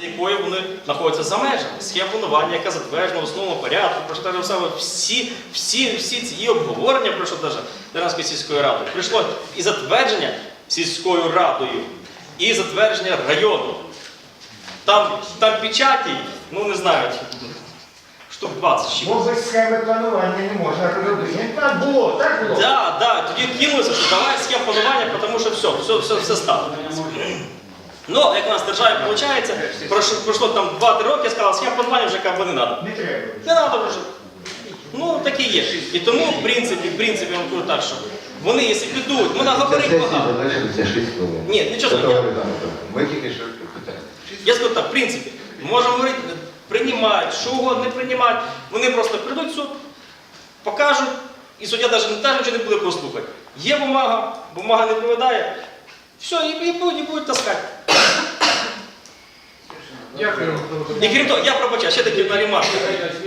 за якою вони знаходяться за межами. Схема планування, яка затверджена в основному порядку, про що те саме всі, всі, всі ці обговорення пройшло даже Тернопільської сільської ради. Прийшло і затвердження сільською радою, і затвердження району. Там, там печаті, ну не знаю, штук 20 ще. Бо без схеми планування не можна робити. Так було, так було. Да, да, тоді кинулися, що давай схем планування, тому що все, все, все, все стало. Ну, як у нас в державі виходить, пройшло, там 2-3 роки, я сказав, схем планування вже як не треба. Не треба. Не треба вже. Ну, так і є. І тому, в принципі, в принципі, я вам кажу так, що вони, якщо підуть, вона говорить багато. залишилися 6 хвилин. Ні, нічого я- Ми тільки що питання. Я скажу так, в принципі, можемо говорити, приймають, що угодно не приймають. Вони просто прийдуть в суд, покажуть, і суддя навіть теж нічого не буде прослухати. Є бумага, бумага не відповідає, все, і, і будуть, і будуть таскати. Дякую. І крім того, я пробачаю, ще таки одна ремарка.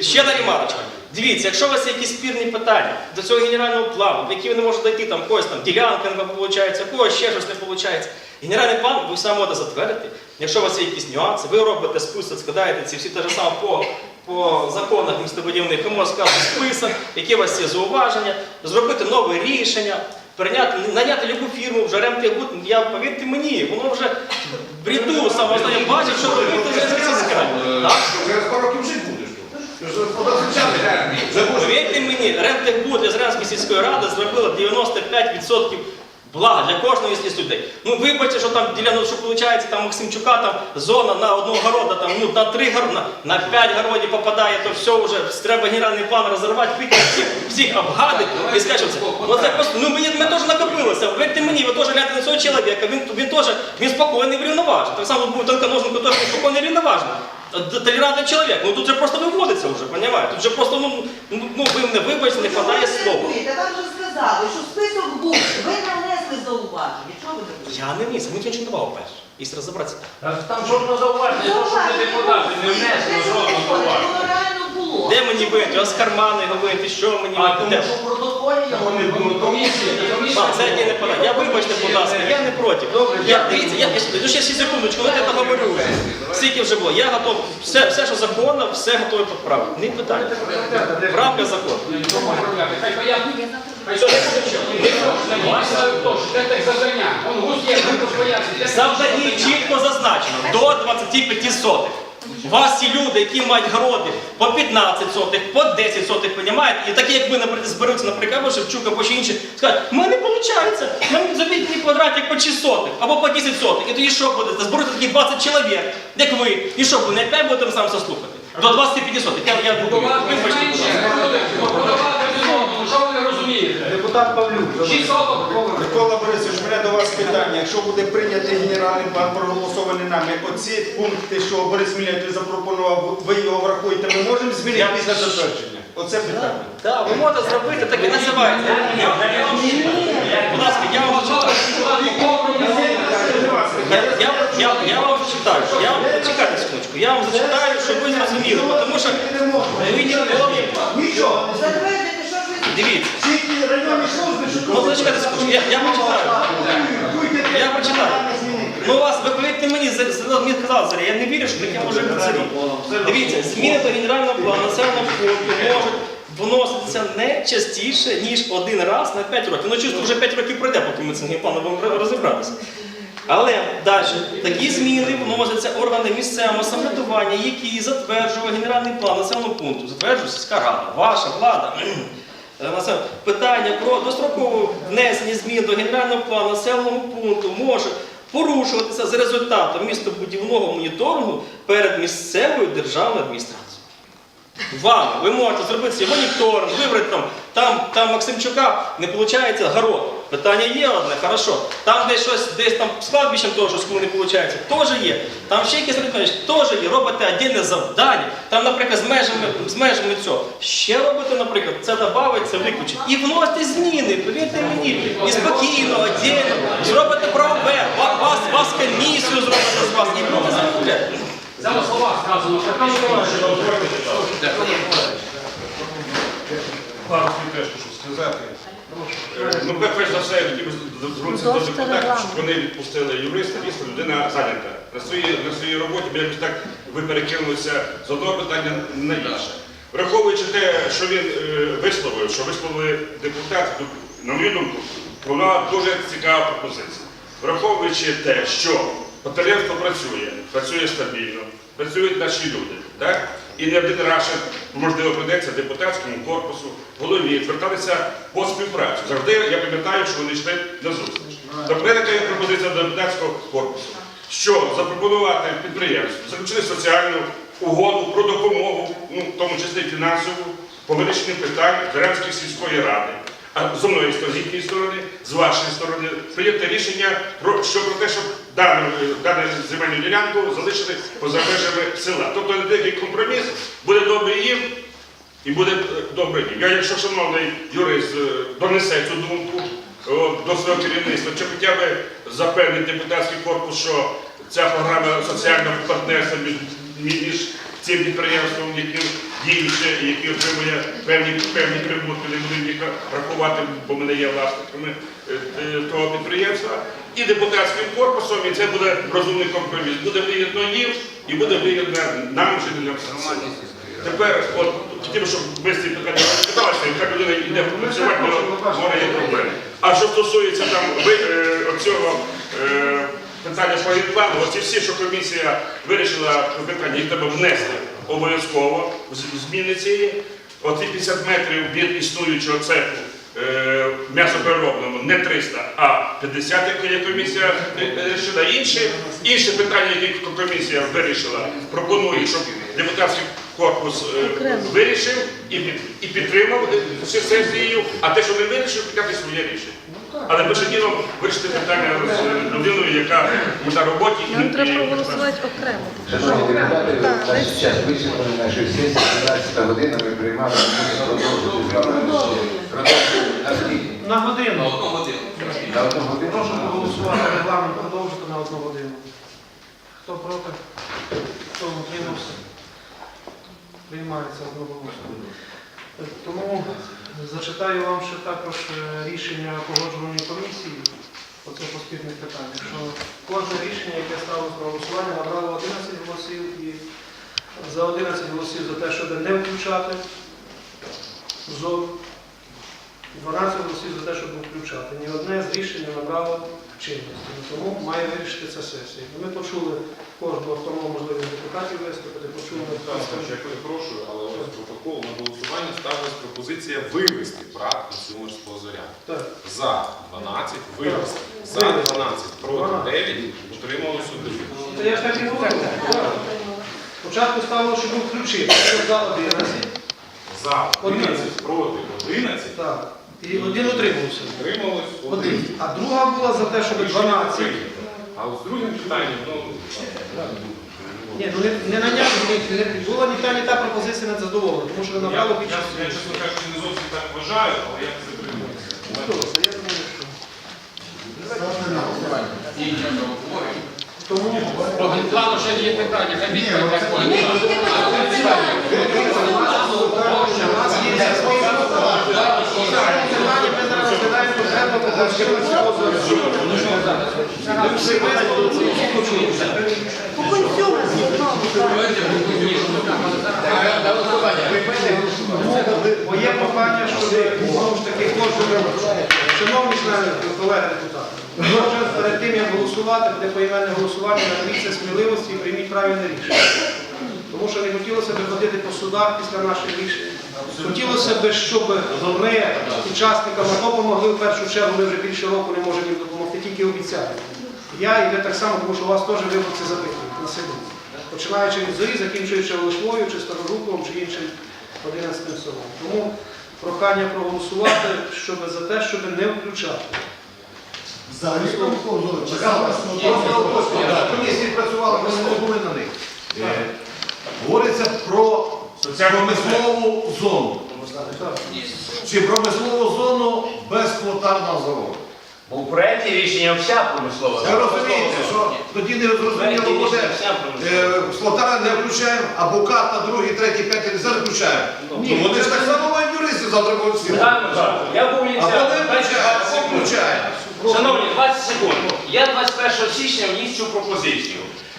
Ще одна ремарочка. Дивіться, якщо у вас є якісь спірні питання до цього генерального плану, в які ви не можете дойти, там когось там ділянка не виходить, когось ще щось не виходить. Генеральний план ви саме можете затвердити. Якщо у вас є якісь нюанси, ви робите список, складаєте ці всі те ж саме по, по законах містобудівних, ви можете сказати список, які у вас є зауваження, зробити нове рішення. Прийняти, наняти любу фірму, вже ремтехбуд, я повірте мені, воно вже в бреду саме останнє бачить, що робити вже сільська. Так? Через пару років жити тут. Будеш. Повірте мені, Ремтехбуд з Ренської сільської ради зробила 95% блага для кожного із людей. Ну вибачте, що там ділянок, що виходить, там Максимчука там зона на одного города, там ну на три города, на, на п'ять городів попадає, то все вже треба генеральний план розірвати, піти всіх, всіх обгадити і сказати, що це. Ну це просто, ну мені ми теж накопилося. Повірте мені, ви теж гляньте на цього чоловіка, він, він теж він спокійний врівноважений. Так само був Тонконоженко теж спокійний врівноважений. Т- Толерантний чоловік, ну тут же просто виводиться вже, понімаєте? Тут же просто, ну, ну, ну ви мене вибачте, не хватає слова. Та вам же сказали, що список був, ви нанесли зауваження. Чого ви не будете? Я не вніс, ми нічого не давав перш. Якщо розібратися. Там жодного зауваження, то що не депутати не внесли жодного зауваження. Воно реально. Де мені винти? А з карману його що мені А тому Де? що в протоколі його не було. Комісія, комісія. Мам, це я не подав. Я вибачте, будь ласка, я не проти. Я, дивіться, я, я, ну ще 6 секундочку, от я то говорю вже. Скільки вже було. Я готов, все, все, що законно, все готовий підправити. Не питання. Правка закону. Хай пояснює. Що це так. Он гусь є. Завдання чітко зазначено до 25 сотих. У вас є люди, які мають городи по 15 сотих, по 10 сотих, понімаєте? І такі, як ви, наприклад, зберуться, наприклад, або Шевчук, або ще інші, скажуть, в мене виходить, мені забіть мені квадратик по 6 сотих, або по 10 сотих. І тоді що буде? Зберуться такі 20 чоловік, як ви. І що буде? Опять будете сам заслухати? слухати? До 25 сотих. Я, я буду. Вибачте, будь ласка. Безумовно, що ви не розумієте? Депутат Павлюк. Шість соток. Микола Борисович, у мене до вас питання. Якщо буде прийнятий генеральний план проголосований нами, оці пункти, що Борис Міляєв запропонував, ви його врахуєте, ми можемо змінити після затвердження? Оце питання. Так, ви можете зробити, так і називається. Я, я вам, будь ласка, я вам зачитаю. Я, я, я, я вам зачитаю. Я вам почекайте секундочку. Я вам зачитаю, щоб ви зрозуміли, тому що. Нічого. Дивіться. Всі районні служби, що Ну зачекайте секундочку, я, я прочитаю. Я прочитаю. Ну вас, ви повірте мені, за- за- мені сказали зараз, я не вірю, що таке може бути царі. Дивіться, зміни до генерального плану населеного пункту можуть вноситися не частіше, ніж один раз на 5 років. Ну чисто вже 5 років пройде, поки ми цим планом будемо розібратися. Але далі такі зміни вносяться органи місцевого самоврядування, які затверджував генеральний план населеного пункту, затверджує сільська рада, ваша влада. Е, Питання про дострокове внесення змін до генерального плану населеного пункту може порушуватися за результатом містобудівного моніторингу перед місцевою державною адміністрацією. Вам, ви можете зробити свій моніторинг, вибрати там, там, там Максимчука, не виходить город. Питання є одне, хорошо. Там десь щось, десь там з кладбищем теж щось кому не виходить, теж є. Там ще якісь речі, теж є. Робите віддільне завдання. Там, наприклад, з межами, з межами цього. Ще робите, наприклад, це додавить, це виключить. І вносите зміни, повірте мені, і спокійно, віддільно. Зробите правове, вас, вас комісію зробите з вас, і будете замовляти. Це на словах сказано, що там Пару слів теж хочу сказати. Ну, перш за все, хотів би звернутися до депутатів, щоб вони відпустили юриста, дійсно людина зайнята. На своїй, на своїй роботі, бо якось так ви перекинулися з одного питання на інше. Враховуючи те, що він е, висловив, що висловили депутати, на мою думку, вона дуже цікава пропозиція. Враховуючи те, що підприємство працює, працює стабільно, працюють наші люди, так? І не один раз, можливо, прийдеться депутатському корпусу, голові, зверталися по співпрацю. Завжди я пам'ятаю, що вони йшли на зустріч. До мене така пропозиція до депутатського корпусу, що запропонувати підприємству, заключити соціальну угоду про допомогу, ну, в тому числі фінансову, по вирішенню питань Зеленської сільської ради. А з сторони, з їхньої сторони, з вашої сторони, прийняти рішення про що про те, щоб дану, дану земельну ділянку залишити поза межами села. Тобто деякий компроміс буде добрий їм і буде е, добрий їм. Я, якщо шановний юрист е, донесе цю думку до свого керівництва, чи хоча б запевнить депутатський корпус, що ця програма соціального партнерства між, цим підприємством, яким діюче, і який отримує певні, певні прибутки, не будемо їх рахувати, бо ми не є власниками е, е, того підприємства, і депутатським корпусом, і це буде розумний компроміс. Буде вигідно їм і буде вигідно нам, жителям. Тепер, от хотів, щоб цим питанням розпиталися, яка людина йде працювати, бо може є проблеми. А що стосується там ви, е, е, питання по генплану, оці всі, що комісія вирішила питання, їх треба внести обов'язково в зміни цієї. Оці 50 метрів від існуючого цеху м'ясопереробному не 300, а 50, як комісія е, е, вирішила. Інші, інші питання, які комісія вирішила, пропонує, щоб депутатський корпус е, вирішив і, підтримав е, цю сесію, а те, що не вирішив, питати своє рішення. Але ділом вирішити питання з е, людиною, яка на роботі і Нам треба проголосувати окремо. Шановні депутати, наш час вичерпаний нашої сесії, 17 година, ми приймали продовжити з вами продовжити на скільки? На годину. На одну годину? Прошу проголосувати регламент продовжити на одну годину. Хто проти? Хто утримався? Приймається одноголосно. Тому зачитаю вам ще також е, рішення погоджувальної комісії. По спірних питаннях, що кожне рішення, яке ставилось на голосування, набрало 11 голосів і за 11 голосів за те, щоб не включати в зону. 12 голосів за те, щоб включати. Ні одне з рішень набрало чинності. Тому має вирішити це сесія. Ми почули кожного, хто мав можливість депутатів виступити, почули Олександр, я перепрошую, але ось протокол на голосування ставилась пропозиція вивести брат консюмерського зоря. Так. За 12 вивести. За 12 проти 9 утрималося 1. Це я ж так і говорю. Спочатку ставило, щоб включити. Це за 11. За 11 проти 11 Так. І один утримався. утрималось 1. Один. А друга була за те, щоб 12. А от з другим питанням, ну, Ні, ну не, не наняти, ні, не була ні та, ні та пропозиція не задоволена, тому що не я, набрало я, більше. я, чесно кажучи, не зовсім так вважаю, але я. Я що тому Про генплану ще є питання, хай відповідь так у нас є свої питання, ми зараз розглядаємо конкретно по конституційному По консюмерській Моє прохання, щоб знову ж таки кожен, шановні члени, колеги депутати, кожен перед тим, як голосувати, буде поіменне голосування, наберіться сміливості і прийміть правильне рішення. Тому що не хотілося б ходити по судах після наших рішень. Хотілося б, щоб ми учасникам АТО допомогли в першу чергу, ми вже більше року не можемо їм допомогти, тільки обіцяємо. Я і ви так само, тому що у вас теж виборці запитують на селі. Починаючи від зорі, закінчуючи Олешвою, чи Староруком, чи іншим 11 селом. Тому прохання проголосувати щоб за те, щоб не включати. Комісії працювали, ми не були на них. Е, Говориться про промислову зону. Чи промислову зону без квотарного заводу. Бо в проєкті рішення вся промислова. Ви розумієте, що тоді не зрозуміло буде, е, Слотара не включаємо, а Буката, другий, третій, п'ятий, десятий включаємо. Ну, вони ж так само мають юристів завтра будуть всі. Я був не Шановні, 20 секунд. Я 21 січня вніс цю пропозицію.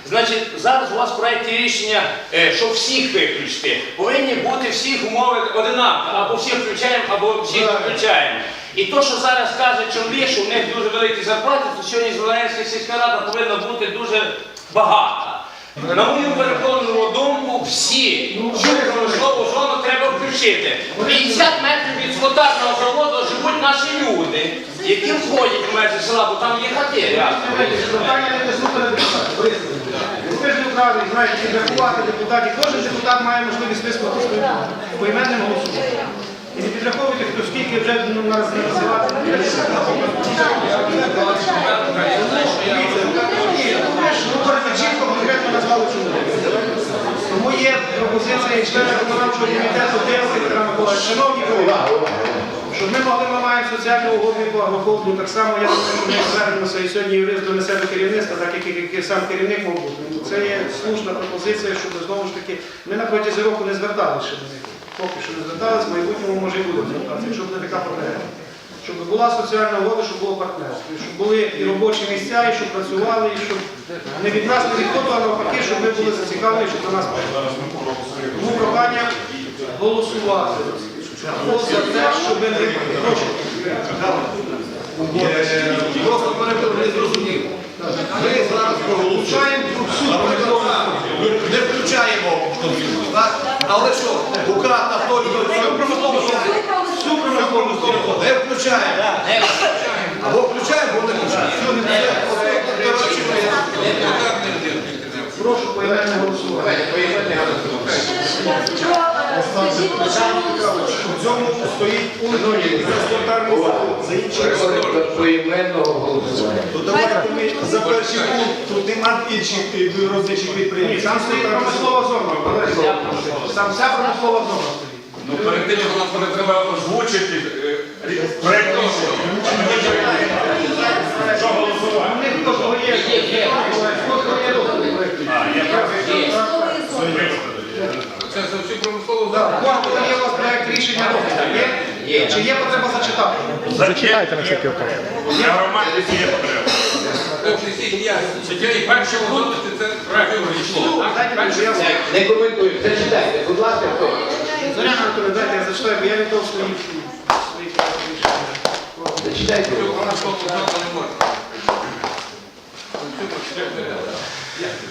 Значить, зараз у вас в проєкті рішення, е, що всіх виключити. Повинні бути всіх умови одинакові. Або всіх включаємо, або всіх виключаємо. І то, що зараз каже чоловік, що в них дуже великі зарплати, то сьогодні Зеленська сільська рада повинна бути дуже багата. На мою переконану думку, всі цю промислову зону треба включити. 50 метрів від скотарного заводу люди, які входять в межі села, бо там є хати. Питання не на депутата. Борис Ви ж праві, знаєте, підрахувати депутатів. Кожен депутат має можливість висловити поіменним голосуванням. І не підраховуйте, хто скільки вже нас не називати. Тому є пропозиція члена виконавчого комітету Петра Миколаївича. Шановні колеги, щоб ми могли, ми маємо соціальну угоду по агрохолдингу, так само я думаю, що ми звернемося і сьогодні юрист донесе до керівництва, так як, як, як сам керівник мав бути. Ну, Це є слушна пропозиція, щоб знову ж таки, ми на протязі року не зверталися ще до них. Поки що не зверталися, в майбутньому може і будемо звертатися, якщо буде така потреба. Щоб була соціальна угода, щоб було партнерство, щоб були і робочі місця, і щоб працювали, і щоб не від нас не відходило, а навпаки, щоб ми були зацікавлені, щоб до нас працювали. Тому прохання голосувати. Хто за те, щоб не прошу. Е, Просто перепрошую, не зрозуміло. Ми зараз проголосуємо всю Не включаємо? Але що, укат на той, не включаємо. Або включаємо, або не включаємо. Не. Прошу поіменне голосування. Скажіть, по чому В цьому стоїть пункт transportarний завод. За до поіменного голосування. То давайте ми за перший пункт, тут нема інших виробничих підприємств. там стоїть промислова зона. Там вся промислова зона стоїть. Ну перед тим, як воно треба озвучити е, проект рішення. Що голосувати? У них кожного є. Кожного є Це за всю промислову Так, кожного є у вас проект рішення розгляду. Є? Чи є потреба зачитати? Зачитайте на це Для громадськості є потреба. Це тільки перший пункт, це. Дайте мені, я Не коментую, зачитайте, будь ласка, хто? Зоряна Анатолій, дайте я зачитаю, бо я віддав свої свої проект рішення. Зачитайте.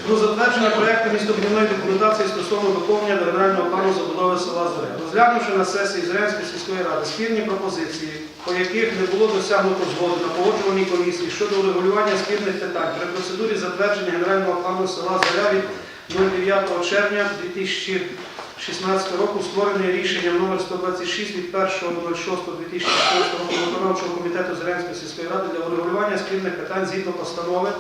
Про затвердження проекту містобудівної документації стосовно доповнення до генерального плану забудови села Зоря. Розглянувши на сесії Зорянської сільської ради спірні пропозиції, по яких не було досягнуто згоди на погоджуваній комісії щодо урегулювання спірних питань при процедурі затвердження генерального плану села Зоря від 09 червня 2016 року створене рішенням номер 126 від 1.06.2016 року виконавчого комітету Зорянської сільської ради для урегулювання спірних питань згідно постанови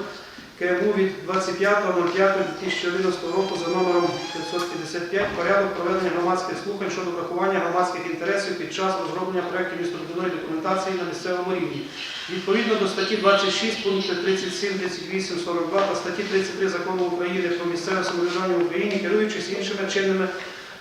КМУ від 25.05.2011 року за номером 555 порядок проведення громадських слухань щодо врахування громадських інтересів під час розроблення проєктів містобудівної документації на місцевому рівні. Відповідно до статті 26 пункти 37, 38, 42 та статті 33 Закону України про місцеве самоврядування в Україні, керуючись іншими чинними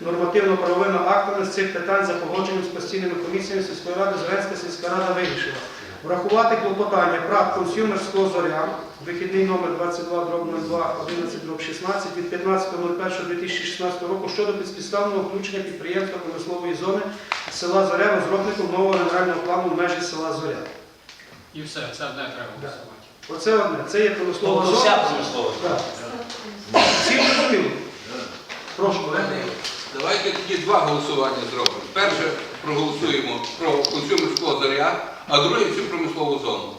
нормативно-правовими актами з цих питань за погодженням з постійними комісіями сільської ради Зеленська сільська рада вирішила врахувати клопотання прав консюмерського зоря, вихідний номер 22 02 11 16 від 15.01.2016 року щодо безпідставного включення підприємства промислової зони села Зоря розробником нового генерального плану в межі села Зоря. І все, це одне треба голосувати. Оце одне, це є промислова Тобто вся зона. Так. Всі зрозуміли? Прошу, колеги. Давайте тоді два голосування зробимо. Перше проголосуємо про консюмерського зоря, а друге всю промислову зону.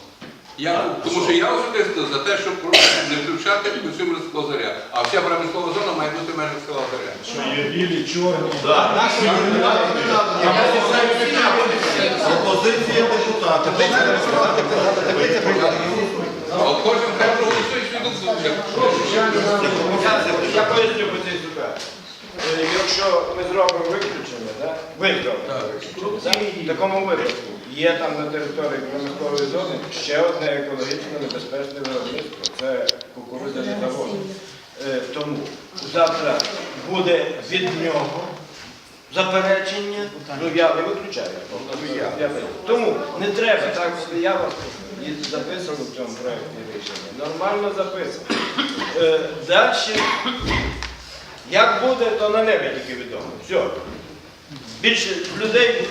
Я, тому що я особисто за те, щоб не включати консюмерського зоря, а вся промислова зона має бути в межах села зоря. Пропозиція депутата. А от кожен хай проголосує свій думку. Я поясню позицію. Е, Якщо ми зробимо виключення, да? ви зробите виключення, да? в такому випадку є там на території промислової зони ще одне екологічно небезпечне виробництво це кукурудзяний завод. Е, Тому завтра буде від нього заперечення, ну я не виключаю, я- Тому не треба так, я вас і записано в цьому проєкті рішення. Нормально записано. Е, Далі, як буде, то на небі тільки відомо. Все. Більше людей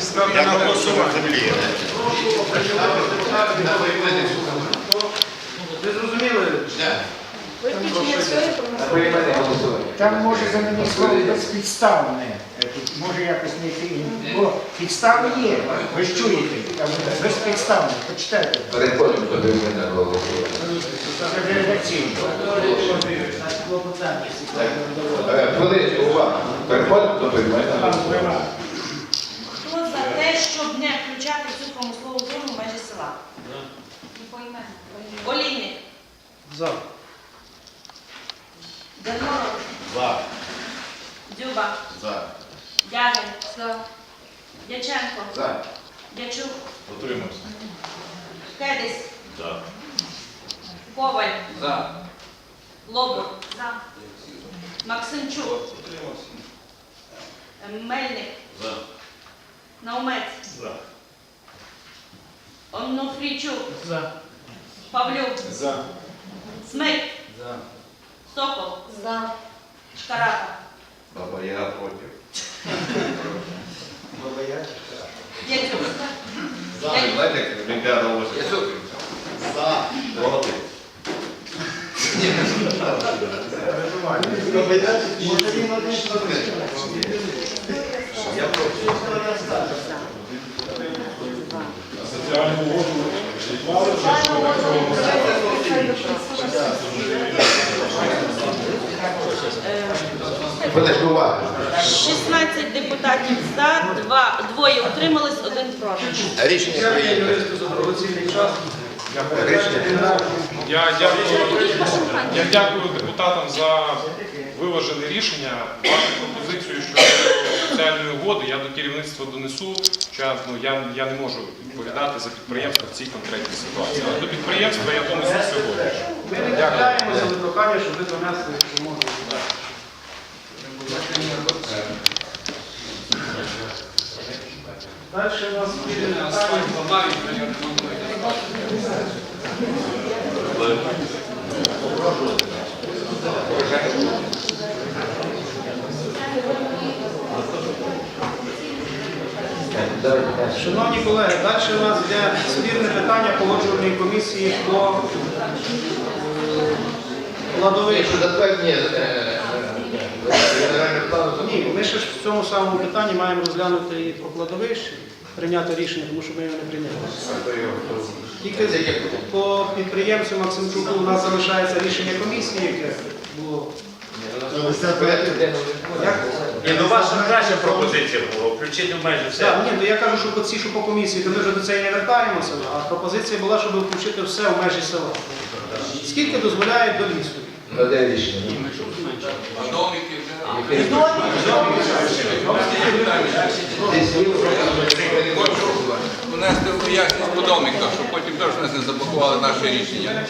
ставте на голосування. Ви зрозуміли? Там може замінити слово безпідставне. Може якось не йти. Бо підстави є. Ви ж чуєте. Там безпідставне. Почитайте. Переходимо до поіменного голосування. Це редакційно. Е, Хвилинку, увага. Переходимо до голосування. Хто за те, щоб не включати цю промислову зону в межі села? Олійник. За. Дерморов. За. Дзюба. За. Дягин. За. Дяченко. За. Дячук. Утримався. Кедись. За. Коваль. За. Лобур. За. Максимчук. Мельник. За. Наумець. За. Онуфрійчук. За. Павлюк. За. Смик. Сокол. За. Шкарата. Баба Яга проти. Яцюк. Знаєте, як Олімпіада ось. Я увага. 16 депутатів за, два, двоє утримались, один проти. Рішення прийнято. Рішення Я дякую, я дякую депутатам за виважене рішення. Вашу пропозицію щодо соціальної угоди я до керівництва донесу. Що я, ну, я, я не можу відповідати за підприємство в цій конкретній ситуації. Але до підприємства я донесу сьогодні. Ми не чекаємо за прохання, щоб ви донесли допомогу. Далі у нас далі. Шановні колеги, далі у нас йде спірне питання погоджувальної комісії по кладовищу. Е, е, Ні, ми ще ж в цьому самому питанні маємо розглянути і про кладовище, прийняти рішення, тому що ми його не прийняли. Тільки по підприємцю Максимчуку у нас залишається рішення комісії, яке було. Ні, ну ваша краща пропозиція була, включити в межі все. Так, ні, то я кажу, що по цій, що по комісії, то ми вже до цієї не вертаємося, а пропозиція була, щоб включити все в межі села. Скільки дозволяє до лісу? Ну, де рішення? Домики вже. Слів Хочу внести пояснення по домиках, щоб потім теж нас не заблокували наше рішення.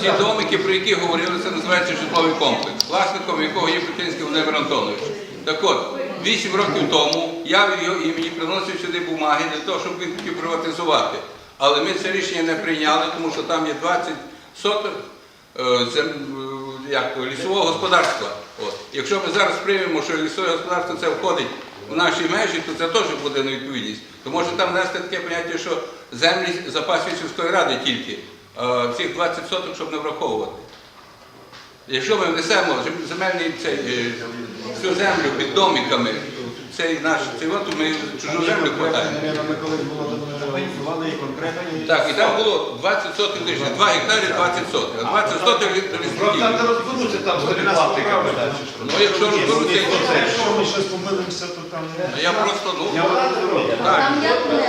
Ці домики, про які говорили, це називається житловий комплекс, власником якого є Путинський Володимир Антонович. Так от, вісім років тому я від його імені приносив сюди бумаги для того, щоб він приватизувати. Але ми це рішення не прийняли, тому що там є 20 соток е, е, як, лісового господарства. От. Якщо ми зараз приймемо, що лісове господарство це входить в наші межі, то це теж буде невідповідність. То може там внести таке поняття, що землі запасів сільської ради тільки, а цих 20 соток, щоб не враховувати. Якщо ми внесемо зем- земельний цей, е, всю землю під домиками, це цей наш цивату, ми чужу землю хватаємо. Ми колись конкретно. Так, і там було 20 сотень лише, 2 гектари 20 сотень, 20 сотень лісників. Там не розберуться там платика. Ну якщо розберуться, якщо ми щось помилимося, то там Ну, я просто, ну, так. Там як не.